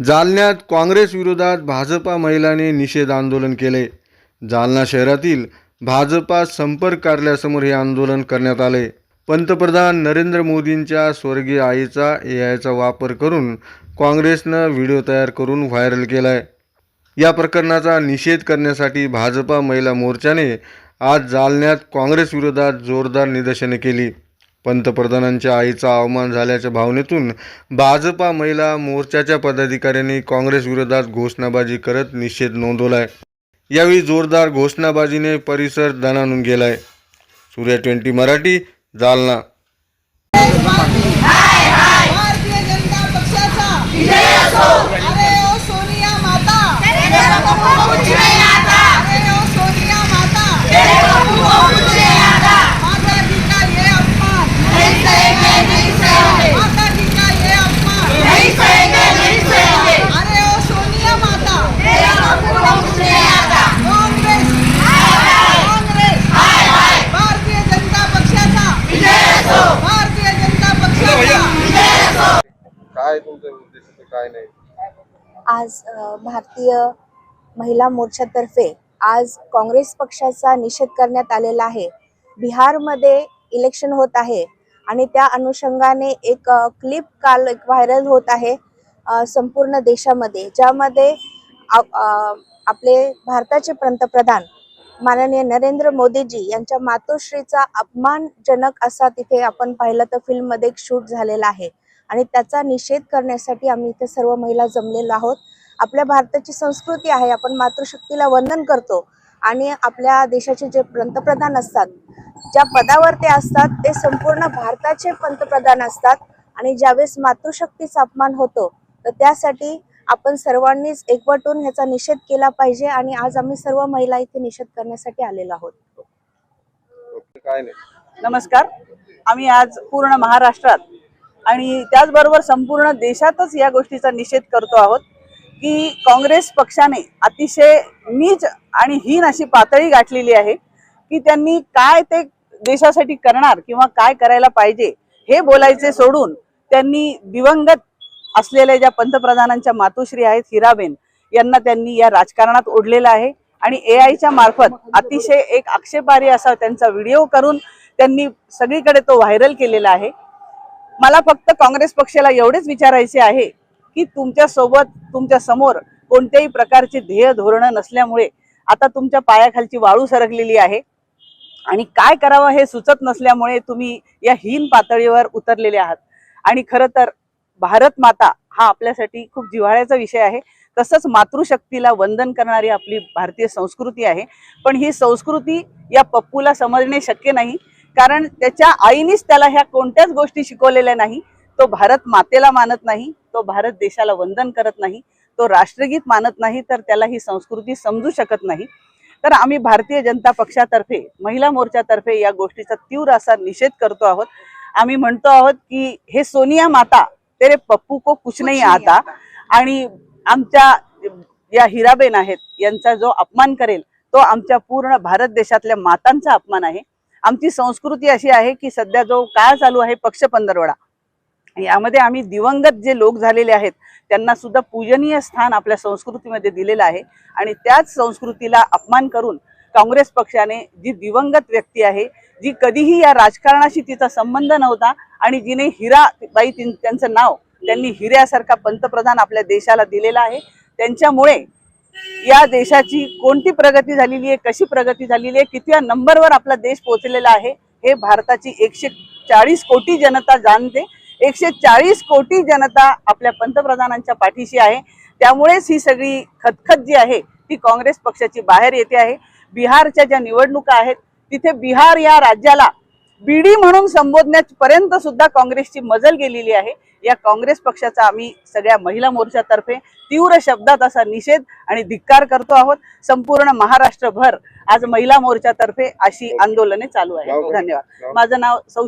जालन्यात काँग्रेस विरोधात भाजपा महिलांनी निषेध आंदोलन केले. जालना शहरातील भाजपा संपर्क कार्यालयासमोर हे आंदोलन करण्यात आले. पंतप्रधान नरेंद्र मोदींच्या स्वर्गीय आईचा एआयचा वापर करून काँग्रेसनं व्हिडिओ तयार करून व्हायरल केला आहे या प्रकरणाचा निषेध करण्यासाठी भाजपा महिला मोर्चाने आज जालन्यात काँग्रेस विरोधात जोरदार निदर्शने केली. पंतप्रधानांच्या आईचा अवमान झाल्याच्या भावनेतून भाजपा महिला मोर्चाच्या पदाधिकाऱ्यांनी काँग्रेसविरोधात घोषणाबाजी करत निषेध नोंदवलाय. यावेळी जोरदार घोषणाबाजीने परिसर दणानून गेलाय. सूर्या ट्वेंटी मराठी जालना भारतीय जनता पक्षाचा अरे ओ सोनिया माता अरे ओ सोनिया माता माता जी का ये अपमान माता जी का ये अपमान अरे ओ सोनिया माता काँग्रेस काँग्रेस भारतीय जनता पक्षाचा भारतीय जनता पक्षाचा काय तुमचं उद्देश काय नाही? आज भारतीय महिला मोर्चातर्फे आज काँग्रेस पक्षाचा निषेध करण्यात आलेला आहे. बिहारमध्ये इलेक्शन होत आहे आणि त्या अनुषंगाने एक क्लिप काल एक व्हायरल होत आहे संपूर्ण देशामध्ये ज्यामध्ये आपले भारताचे पंतप्रधान माननीय नरेंद्र मोदीजी यांच्या मातोश्रीचा अपमानजनक असा तिथे आपण पाहिलं तर फिल्ममध्ये एक शूट झालेला आहे. आणि त्याचा निषेध करण्यासाठी आम्ही इथे सर्व महिला जमलेलो आहोत. आपल्या भारताची संस्कृती आहे आपण मातृशक्तीला वंदन करतो. आणि आपल्या देशाचे जे पंतप्रधान असतात ज्या पदावर ते असतात ते संपूर्ण भारताचे पंतप्रधान असतात. आणि ज्यावेळेस मातृशक्तीचा अपमान होतो तर त्यासाठी आपण सर्वांनीच एकवटून ह्याचा निषेध केला पाहिजे आणि आज आम्ही सर्व महिला इथे निषेध करण्यासाठी आलेलो आहोत. काय नाही. नमस्कार. आम्ही आज पूर्ण महाराष्ट्रात आणि त्याचबरोबर संपूर्ण देशातच या गोष्टीचा निषेध करतो आहोत की काँग्रेस पक्षाने अतिशय नीच आणि हीन अशी पातळी गाठलेली आहे की त्यांनी काय ते देशासाठी करणार किंवा काय करायला पाहिजे हे बोलायचे सोडून त्यांनी दिवंगत असलेल्या ज्या पंतप्रधानांच्या मातोश्री आहेत हिराबेन यांना त्यांनी या राजकारणात ओढलेलं आहे. आणि ए आयच्या मार्फत अतिशय एक आक्षेपार्ह असा त्यांचा व्हिडिओ करून त्यांनी सगळीकडे तो व्हायरल केलेला आहे. मला फक्त काँग्रेस पक्षाला एवढेच विचारायचे आहे की तुमच्यासोबत तुमच्यासमोर कोणत्याही प्रकारचे ध्येय धोरणं नसल्यामुळे आता तुमच्या पायाखालची वाळू सरकलेली आहे. आणि काय करावं हे सुचत नसल्यामुळे तुम्ही या हीन पातळीवर उतरलेले आहात. आणि खरं तर भारत माता हा आपल्यासाठी खूप जिव्हाळ्याचा विषय आहे. तसंच मातृशक्तीला वंदन करणारी आपली भारतीय संस्कृती आहे. पण ही संस्कृती या पप्पूला समजणे शक्य नाही. कारण त्याच्या आईनीच त्याला ह्या कोणत्याच गोष्टी शिकवलेल्या नाही. तो भारत मातेला मानत नाही. तो भारत देशाला वंदन करत नाही. तो राष्ट्रगीत मानत नाही तर त्याला ही संस्कृती समजू शकत नाही. तर आम्ही भारतीय जनता पक्षातर्फे महिला मोर्चातर्फे या गोष्टीचा तीव्र असा निषेध करतो आहोत. आम्ही म्हणतो आहोत की हे सोनिया माता तेरे पप्पू को कुछ नाही आता. आणि आमच्या या हिराबेन आहेत यांचा जो अपमान करेल तो आमच्या पूर्ण भारत देशातल्या मातांचा अपमान आहे. आमची संस्कृती अशी आहे की सध्या जो काळ चालू आहे पक्ष पंधरवडा यामध्ये आम्ही दिवंगत जे लोक झालेले आहेत त्यांना सुद्धा पूजनीय स्थान आपल्या संस्कृतीमध्ये दिलेलं आहे. आणि त्याच संस्कृतीला अपमान करून काँग्रेस पक्षाने जी दिवंगत व्यक्ती आहे जी कधीही या राजकारणाशी तिचा संबंध नव्हता आणि जिने हिरा बाई तिन- त्यांचं नाव त्यांनी हिऱ्यासारखा पंतप्रधान आपल्या देशाला दिलेला आहे. त्यांच्यामुळे या देशाची कोणती प्रगती झालेली आहे कशी प्रगती झालेली आहे कितव्या नंबरवर आपला देश पोहोचलेला आहे हे भारताची एकशे चाळीस कोटी जनता जाणते. एकशे चाळीस कोटी जनता आपल्या पंतप्रधानांच्या पाठीशी आहे. त्यामुळेच ही सगळी खतखत जी आहे ती काँग्रेस पक्षाची बाहेर येते आहे. बिहारच्या ज्या निवडणुका आहेत तिथे बिहार या राज्याला बीडी म्हणून संबोधण्यापर्यंत सुद्धा काँग्रेसची मजल गेलेली आहे. या काँग्रेस पक्षाचा आम्ही सगळ्या महिला मोर्चातर्फे तीव्र शब्दात असा निषेध आणि धिक्कार करतो आहोत. संपूर्ण महाराष्ट्रभर आज महिला मोर्चातर्फे अशी आंदोलने चालू आहेत. धन्यवाद. माझं नाव सौ